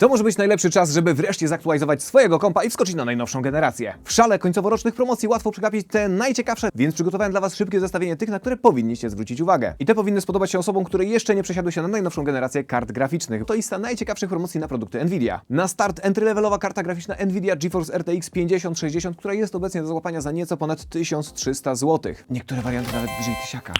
To może być najlepszy czas, żeby wreszcie zaktualizować swojego kompa i wskoczyć na najnowszą generację. W szale końcoworocznych promocji łatwo przegapić te najciekawsze, więc przygotowałem dla Was szybkie zestawienie tych, na które powinniście zwrócić uwagę. I te powinny spodobać się osobom, które jeszcze nie przesiadły się na najnowszą generację kart graficznych. To lista najciekawszych promocji na produkty Nvidia. Na start entry-levelowa karta graficzna Nvidia GeForce RTX 5060, która jest obecnie do złapania za nieco ponad 1300 zł. Niektóre warianty nawet bliżej tysiaka.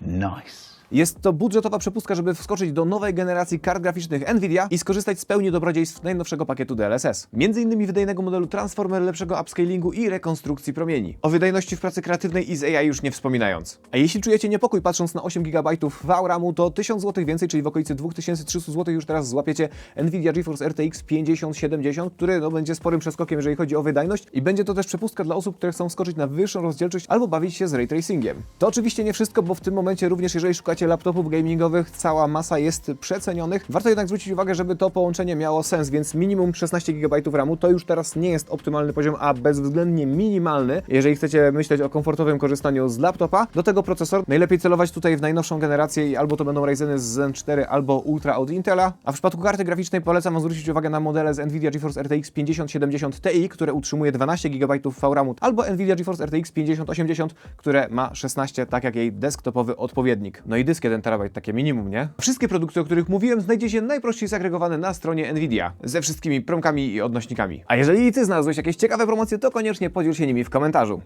Nice. Jest to budżetowa przepustka, żeby wskoczyć do nowej generacji kart graficznych Nvidia i skorzystać z pełni dobrodziejstw najnowszego pakietu DLSS. Między innymi wydajnego modelu Transformer, lepszego upscalingu i rekonstrukcji promieni. O wydajności w pracy kreatywnej i z AI już nie wspominając. A jeśli czujecie niepokój patrząc na 8 GB VRAMu, to 1000 zł więcej, czyli w okolicy 2300 zł już teraz złapiecie Nvidia GeForce RTX 5070, który no, będzie sporym przeskokiem, jeżeli chodzi o wydajność i będzie to też przepustka dla osób, które chcą wskoczyć na wyższą rozdzielczość albo bawić się z ray tracingiem. To oczywiście nie wszystko, bo w tym momencie również jeżeli szukacie laptopów gamingowych, cała masa jest przecenionych. Warto jednak zwrócić uwagę, żeby to połączenie miało sens, więc minimum 16 GB RAMu to już teraz nie jest optymalny poziom, a bezwzględnie minimalny, jeżeli chcecie myśleć o komfortowym korzystaniu z laptopa. Do tego procesor najlepiej celować tutaj w najnowszą generację i albo to będą Ryzeny z Zen 4 albo Ultra od Intela, a w przypadku karty graficznej polecam zwrócić uwagę na modele z Nvidia GeForce RTX 5070 Ti, które utrzymuje 12 GB VRAMu, albo Nvidia GeForce RTX 5080, które ma 16, tak jak jej desktopowy odpowiednik. No i dysk 1 terabajt, takie minimum, nie? Wszystkie produkty, o których mówiłem, znajdziecie najprościej zagregowane na stronie Nvidia, ze wszystkimi promkami i odnośnikami. A jeżeli ty znalazłeś jakieś ciekawe promocje, to koniecznie podziel się nimi w komentarzu.